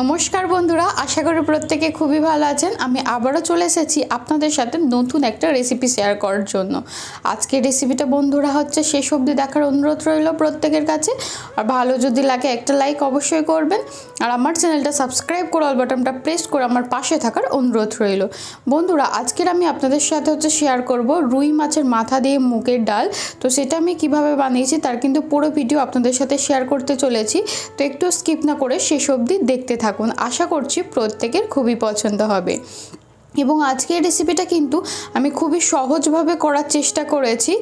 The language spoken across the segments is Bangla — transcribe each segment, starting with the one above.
নমস্কার বন্ধুরা, আশা করি প্রত্যেকে খুবই ভালো আছেন। আমি আবারও চলে এসেছি আপনাদের সাথে নতুন একটা রেসিপি শেয়ার করার জন্য। আজকের রেসিপিটা বন্ধুরা হচ্ছে শেষ অবধি দেখার অনুরোধ রইল প্রত্যেকের কাছে। আর ভালো যদি লাগে একটা লাইক অবশ্যই করবেন। আর আমার চ্যানেলটা সাবস্ক্রাইব করে অল বাটনটা প্রেস করে আমার পাশে থাকার অনুরোধ রইল। বন্ধুরা, আজকের আমি আপনাদের সাথে হচ্ছে শেয়ার করব রুই মাছের মাথা দিয়ে মুগের ডাল। তো সেটা আমি কীভাবে বানিয়েছি তার কিন্তু পুরো ভিডিও আপনাদের সাথে শেয়ার করতে চলেছি। তো একটু স্কিপ না করে শেষ অবধি দেখতে থাকুন। আশা করছি প্রত্যেকের খুবই পছন্দ হবে। এবং আজকের রেসিপিটা কিন্তু আমি খুবই সহজভাবে করার চেষ্টা করেছি।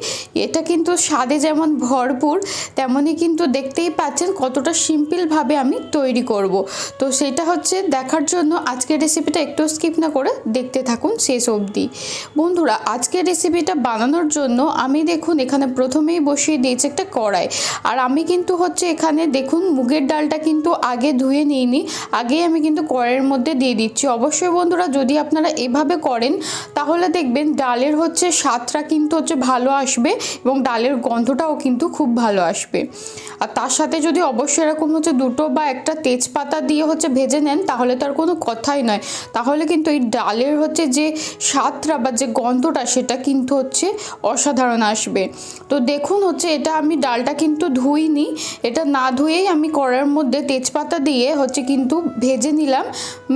এটা কিন্তু স্বাদে যেমন ভরপুর, তেমনই কিন্তু দেখতেই পাচ্ছেন কতটা সিম্পলভাবে আমি তৈরি করব। তো সেটা হচ্ছে দেখার জন্য আজকের রেসিপিটা একটু স্কিপ না করে দেখতে থাকুন শেষ অবধি। বন্ধুরা, আজকের রেসিপিটা বানানোর জন্য আমি দেখুন এখানে প্রথমেই বসিয়ে দিয়েছি একটা কড়াই। আর আমি কিন্তু হচ্ছে এখানে দেখুন মুগের ডালটা কিন্তু আগে ধুয়ে নিইনি, আগেই আমি কিন্তু কড়াইয়ের মধ্যে দিয়ে দিচ্ছি। অবশ্যই বন্ধুরা, যদি আপনারা এভাবে করেন, তাহলে দেখবেন ডালের হচ্ছে স্বাদটা কিন্তু হচ্ছে ভালো আসবে এবং ডালের গন্ধটাও কিন্তু খুব ভালো আসবে। আর তার সাথে যদি অবশ্যই এরকম হচ্ছে দুটো বা একটা তেজপাতা দিয়ে হচ্ছে ভেজে নেন, তাহলে তো আর কোনো কথাই নয়। তাহলে কিন্তু এই ডালের হচ্ছে যে স্বাদটা বা যে গন্ধটা, সেটা কিন্তু হচ্ছে অসাধারণ আসবে। তো দেখুন হচ্ছে এটা আমি ডালটা কিন্তু ধুইনি, এটা না ধুয়েই আমি কড়ার মধ্যে তেজপাতা দিয়ে হচ্ছে কিন্তু ভেজে নিলাম,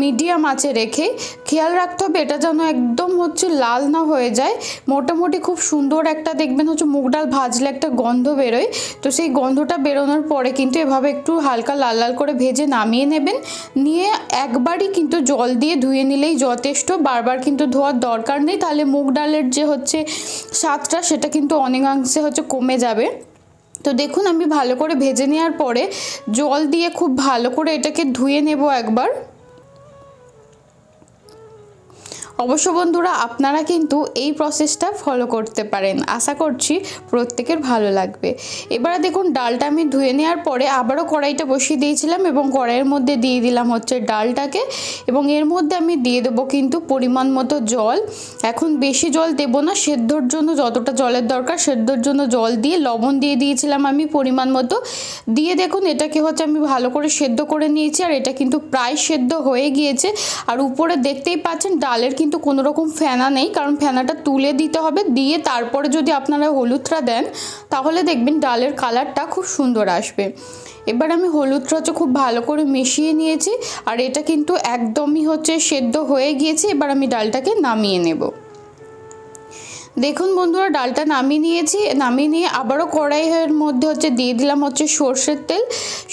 মিডিয়াম আঁচে রেখে। খেয়াল রাখতে হবে এটা যেন একদম হচ্ছে লাল না হয়ে যায়। মোটামুটি খুব সুন্দর একটা দেখবেন হচ্ছে মুগ ডাল ভাজলে একটা গন্ধ বেরোয়। তো সেই গন্ধটা বেরোনোর পরে কিন্তু এভাবে একটু হালকা লাল লাল করে ভেজে নামিয়ে নেবেন। নিয়ে একবারই কিন্তু জল দিয়ে ধুয়ে নিলেই যথেষ্ট। বারবার কিন্তু ধোয়ার দরকার নেই। তাহলে মুগ ডালের যে হচ্ছে স্বাদটা সেটা কিন্তু অনেকাংশে হচ্ছে কমে যাবে। তো দেখুন আমি ভালো করে ভেজে নেওয়ার পরে জল দিয়ে খুব ভালো করে এটাকে ধুয়ে নেব একবার। অবশ্য বন্ধুরা, আপনারা কিন্তু এই প্রসেসটা ফলো করতে পারেন। আশা করছি প্রত্যেকের ভালো লাগবে। এবারে দেখুন, ডালটা আমি ধুয়ে নেওয়ার পরে আবারও কড়াইটা বসিয়ে দিয়েছিলাম এবং কড়াইয়ের মধ্যে দিয়ে দিলাম হচ্ছে ডালটাকে এবং এর মধ্যে আমি দিয়ে দেবো কিন্তু পরিমাণ মতো জল। এখন বেশি জল দেবো না, সেদ্ধর জন্য যতটা জলের দরকার সেদ্ধর জন্য জল দিয়ে লবণ দিয়ে দিয়েছিলাম আমি পরিমাণ মতো। দিয়ে দেখুন, এটাকে হচ্ছে আমি ভালো করে সেদ্ধ করে নিয়েছি আর এটা কিন্তু প্রায় সেদ্ধ হয়ে গিয়েছে। আর উপরে দেখতেই পাচ্ছেন, ডালের কিন্তু কোনো রকম ফেনা নেই, কারণ ফেনাটা তুলে দিতে হবে, দিয়ে তারপরে যদি আপনারা হলুদটা দেন, তাহলে দেখবেন ডালের কালারটা খুব সুন্দর আসবে। এবার আমি হলুদটা হচ্ছে খুব ভালো করে মিশিয়ে নিয়েছি, আর এটা কিন্তু একদমই হচ্ছে সেদ্ধ হয়ে গিয়েছে, এবার আমি ডালটাকে নামিয়ে নেব। দেখুন বন্ধুরা, ডালটা নামিয়ে নিয়েছি। নামিয়ে নিয়ে আবারও কড়াইয়ের মধ্যে হচ্ছে দিয়ে দিলাম হচ্ছে সর্ষের তেল।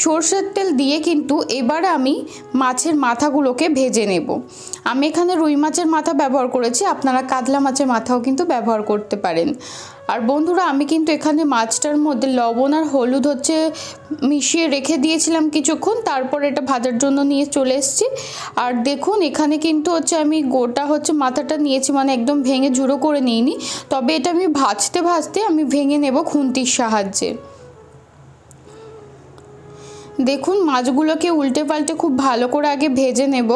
সর্ষের তেল দিয়ে কিন্তু এবার আমি মাছের মাথাগুলোকে ভেজে নেব। আমি এখানে রুই মাছের মাথা ব্যবহার করেছি, আপনারা কাতলা মাছের মাথাও কিন্তু ব্যবহার করতে পারেন। আর বন্ধুরা, আমি কিন্তু এখানে মাছটার মধ্যে লবণ আর হলুদ হচ্ছে মিশিয়ে রেখে দিয়েছিলাম কিছুক্ষণ। তারপর এটা ভাজার জন্য নিয়ে চলে এসেছি। আর দেখুন, এখানে কিন্তু হচ্ছে আমি গোটা হচ্ছে মাথাটা নিয়েছি মানে একদম ভেঙে ঝুড়ো করে নিইনি। তবে এটা আমি ভাজতে ভাজতে আমি ভেঙে নেব খুন্তির সাহায্যে। দেখুন, মাছগুলোকে উল্টে পাল্টে খুব ভালো করে আগে ভেজে নেব।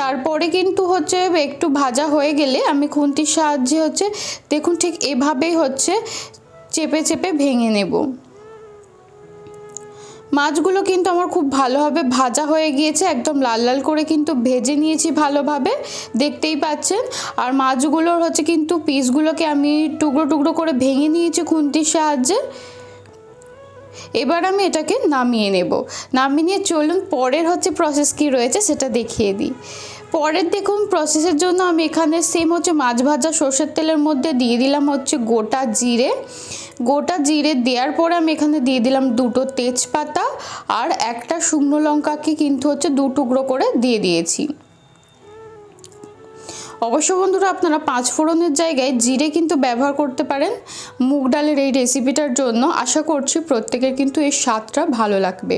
তারপরে কিন্তু হচ্ছে একটু ভাজা হয়ে গেলে আমি খুন্তির সাহায্যে হচ্ছে, দেখুন ঠিক এভাবেই হচ্ছে চেপে চেপে ভেঙে নেব। মাছগুলো কিন্তু আমার খুব ভালোভাবে ভাজা হয়ে গিয়েছে, একদম লাল লাল করে কিন্তু ভেজে নিয়েছি ভালোভাবে, দেখতেই পাচ্ছেন। আর মাছগুলোর হচ্ছে কিন্তু পিসগুলোকে আমি টুকরো টুকরো করে ভেঙে নিয়েছি খুন্তির সাহায্যে। এবার আমি এটাকে নামিয়ে নেব। নামিয়ে নিয়ে চলুন, পরের হচ্ছে প্রসেস কি রয়েছে সেটা দেখিয়ে দিই। পরের দেখুন প্রসেসের জন্য আমি এখানে সেম হচ্ছে মাছ ভাজা, সর্ষের তেলের মধ্যে দিয়ে দিলাম হচ্ছে গোটা জিরে। গোটা জিরে দেওয়ার পরে আমি এখানে দিয়ে দিলাম দুটো তেজপাতা আর একটা শুকনো লঙ্কাকে কিন্তু হচ্ছে দু টুকরো করে দিয়ে দিয়েছি। অবশ্য বন্ধুরা, আপনারা পাঁচ ফোড়নের জায়গায় জিরে কিন্তু ব্যবহার করতে পারেন। মুগ ডালের এই রেসিপিটার জন্য আশা করছি প্রত্যেকের কিন্তু এই স্বাদটা ভালো লাগবে।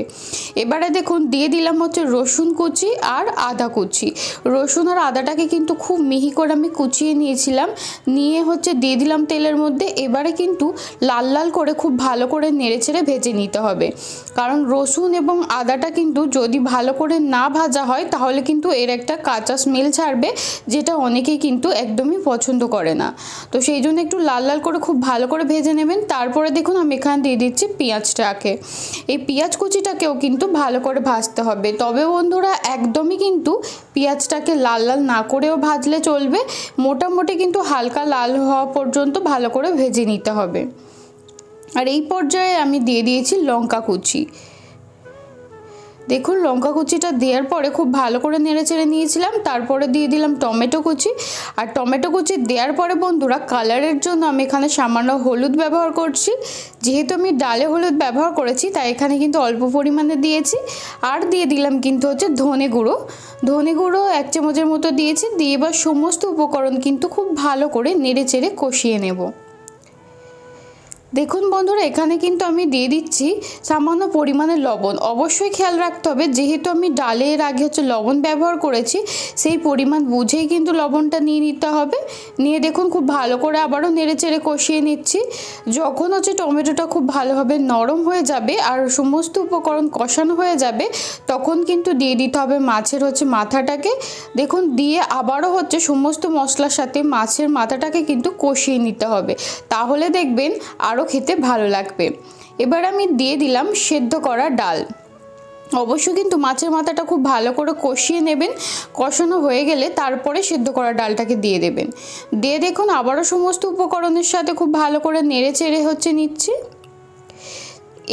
এবারে দেখুন, দিয়ে দিলাম হচ্ছে রসুন কুচি আর আদা কুচি। রসুন আর আদাটাকে কিন্তু খুব মিহি করে আমি কুচিয়ে নিয়েছিলাম। নিয়ে হচ্ছে দিয়ে দিলাম তেলের মধ্যে। এবারে কিন্তু লাল লাল করে খুব ভালো করে নেড়ে ছেড়ে ভেজে নিতে হবে। কারণ রসুন এবং আদাটা কিন্তু যদি ভালো করে না ভাজা হয়, তাহলে কিন্তু এর একটা কাঁচা স্মেল ছাড়বে, যেটা অনেকেই কিন্তু একদমই পছন্দ করে না। তো সেই জন্য একটু লাল লাল করে খুব ভালো করে ভেজে নেবেন। তারপরে দেখুন আমি এখানে দিয়ে দিচ্ছি পেঁয়াজটাকে। এই পেঁয়াজ কুচিটাকেও কিন্তু ভালো করে ভাজতে হবে। তবে বন্ধুরা, একদমই কিন্তু পেঁয়াজটাকে লাল লাল না করেও ভাজলে চলবে। মোটামুটি কিন্তু হালকা লাল হওয়া পর্যন্ত ভালো করে ভেজে নিতে হবে। আর এই পর্যায়ে আমি দিয়ে দিয়েছি লঙ্কা কুচি। দেখুন, লঙ্কা কুচিটা দেওয়ার পরে খুব ভালো করে নেড়ে চেড়ে নিয়েছিলাম, তারপরে দিয়ে দিলাম টমেটো কুচি। আর টমেটো কুচি দেওয়ার পরে বন্ধুরা, কালারের জন্য আমি এখানে সামান্য হলুদ ব্যবহার করছি। যেহেতু আমি ডালে হলুদ ব্যবহার করেছি, তাই এখানে কিন্তু অল্প পরিমাণে দিয়েছি। আর দিয়ে দিলাম কিন্তু হচ্ছে ধনে গুঁড়ো। ধনে গুঁড়ো এক চামচের মতো দিয়েছি, দিয়ে এবার সমস্ত উপকরণ কিন্তু খুব ভালো করে নেড়ে চেড়ে কষিয়ে নেব। দেখুন বন্ধুরা, এখানে কিন্তু আমি দিয়ে দিচ্ছি সামান্য পরিমাণে লবণ। অবশ্যই খেয়াল রাখতে হবে, যেহেতু আমি ডালের আগে হচ্ছে লবণ ব্যবহার করেছি, সেই পরিমাণ বুঝেই কিন্তু লবণটা নিয়ে নিতে হবে। নিয়ে দেখুন, খুব ভালো করে আবারও নেড়ে চেড়ে কষিয়ে নিচ্ছি। যখন হচ্ছে টমেটোটা খুব ভালোভাবে নরম হয়ে যাবে আর সমস্ত উপকরণ কষানো হয়ে যাবে, তখন কিন্তু দিয়ে দিতে হবে মাছের হচ্ছে মাথাটাকে। দেখুন, দিয়ে আবারও হচ্ছে সমস্ত মশলার সাথে মাছের মাথাটাকে কিন্তু কষিয়ে নিতে হবে। তাহলে দেখবেন আরও খেতে ভালো লাগবে। এবার আমি দিয়ে দিলাম সেদ্ধ করা ডাল। অবশ্যই কিন্তু মাছের মাথাটা খুব ভালো করে কষিয়ে নেবেন। কষানো হয়ে গেলে তারপরে সেদ্ধ করা ডালটাকে দিয়ে দেবেন। দিয়ে দেখুন আবারও সমস্ত উপকরণের সাথে খুব ভালো করে নেড়ে চেড়ে হচ্ছে নিচ্ছি।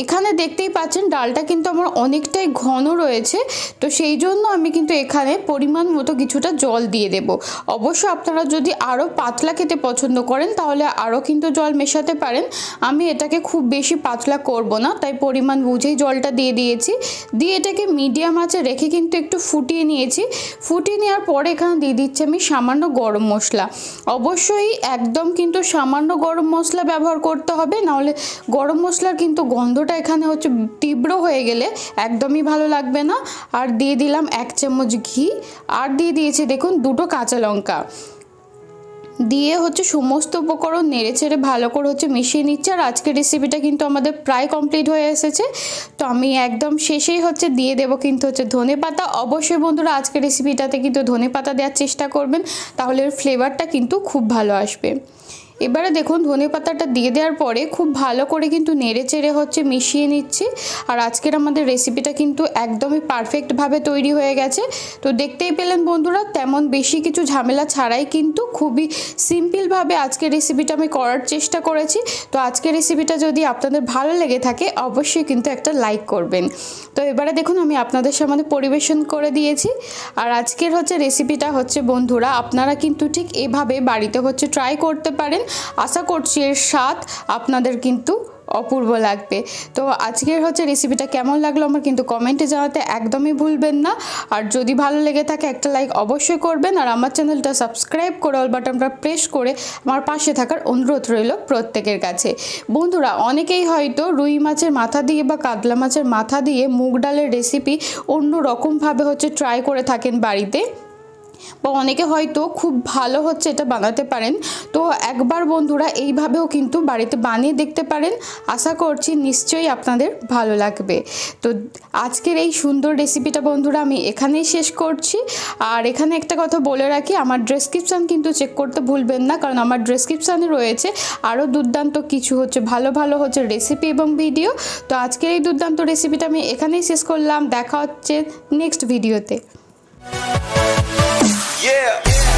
এখানে দেখতেই পাচ্ছেন ডালটা কিন্তু আমার অনেকটাই ঘন রয়েছে। তো সেই জন্য আমি কিন্তু এখানে পরিমাণ মতো কিছুটা জল দিয়ে দেব। অবশ্য আপনারা যদি আরও পাতলা খেতে পছন্দ করেন, তাহলে আরও কিন্তু জল মেশাতে পারেন। আমি এটাকে খুব বেশি পাতলা করব না, তাই পরিমাণ বুঝেই জলটা দিয়ে দিয়েছি। দিয়ে এটাকে মিডিয়াম আঁচে রেখে কিন্তু একটু ফুটিয়ে নিয়েছি। ফুটিয়ে নেওয়ার পরে এখানে দিয়ে দিচ্ছি আমি সামান্য গরম মশলা। অবশ্যই একদম কিন্তু সামান্য গরম মশলা ব্যবহার করতে হবে, নাহলে গরম মশলার কিন্তু গন্ধ গন্ধটা এখানে হচ্ছে তীব্র হয়ে গেলে একদমই ভালো লাগবে না। আর দিয়ে দিলাম এক চামচ ঘি। আর দিয়ে দিয়েছি দেখুন দুটো কাঁচা লঙ্কা। দিয়ে হচ্ছে সমস্ত উপকরণ নেড়ে ছেড়ে ভালো করে হচ্ছে মিশিয়ে নিচ্ছে। আর আজকের রেসিপিটা কিন্তু আমাদের প্রায় কমপ্লিট হয়ে এসেছে। তো আমি একদম শেষেই হচ্ছে দিয়ে দেবো কিন্তু হচ্ছে ধনে পাতা। অবশ্যই বন্ধুরা আজকের রেসিপিটাতে কিন্তু ধনে পাতা দেওয়ার চেষ্টা করবেন। তাহলে ফ্লেভারটা কিন্তু খুব ভালো আসবে। এবারে দেখুন ধনে পাতাটা দিয়ে দেওয়ার পরে খুব ভালো করে কিন্তু নেড়ে চেড়ে হচ্ছে মিশিয়ে নিচ্ছি। আর আজকের আমাদের রেসিপিটা কিন্তু একদমই পারফেক্টভাবে তৈরি হয়ে গেছে। তো দেখতেই পেলেন বন্ধুরা, তেমন বেশি কিছু ঝামেলা ছাড়াই কিন্তু খুবই সিম্পলভাবে আজকের রেসিপিটা আমি করার চেষ্টা করেছি। তো আজকের রেসিপিটা যদি আপনাদের ভালো লেগে থাকে, অবশ্যই কিন্তু একটা লাইক করবেন। তো এবারে দেখুন আমি আপনাদের সামনে পরিবেশন করে দিয়েছি। আর আজকের হচ্ছে রেসিপিটা হচ্ছে বন্ধুরা, আপনারা কিন্তু ঠিক এভাবে বাড়িতে হচ্ছে ট্রাই করতে পারেন। আশা করছি এর স্বাদ আপনাদের কিন্তু অপূর্ব লাগবে। তো আজকের হচ্ছে রেসিপিটা কেমন লাগল আমার কিন্তু কমেন্টে জানাতে একদমই ভুলবেন না। আর যদি ভালো লেগে থাকে একটা লাইক অবশ্যই করবেন। আর আমার চ্যানেলটা সাবস্ক্রাইব করে অল বাটনটা প্রেস করে আমার পাশে থাকার অনুরোধ রইল প্রত্যেকের কাছে। বন্ধুরা, অনেকেই হয়তো রুই মাছের মাথা দিয়ে বা কাতলা মাছের মাথা দিয়ে মুগ ডালের রেসিপি অন্য রকমভাবে হচ্ছে ট্রাই করে থাকেন বাড়িতে। বা অনেকে হয়তো খুব ভালো হচ্ছে এটা বানাতে পারেন। তো একবার বন্ধুরা এইভাবেও কিন্তু বাড়িতে বানিয়ে দেখতে পারেন। আশা করছি নিশ্চয়ই আপনাদের ভালো লাগবে। তো আজকের এই সুন্দর রেসিপিটা বন্ধুরা আমি এখানেই শেষ করছি। আর এখানে একটা কথা বলে রাখি, আমার ডেসক্রিপশান কিন্তু চেক করতে ভুলবেন না, কারণ আমার ডেসক্রিপশানে রয়েছে আরও দুর্দান্ত কিছু হচ্ছে, ভালো ভালো হচ্ছে রেসিপি এবং ভিডিও তো আজকের এই দুর্দান্ত রেসিপিটা আমি এখানেই শেষ করলাম। দেখা হচ্ছে নেক্সট ভিডিওতে Yeah.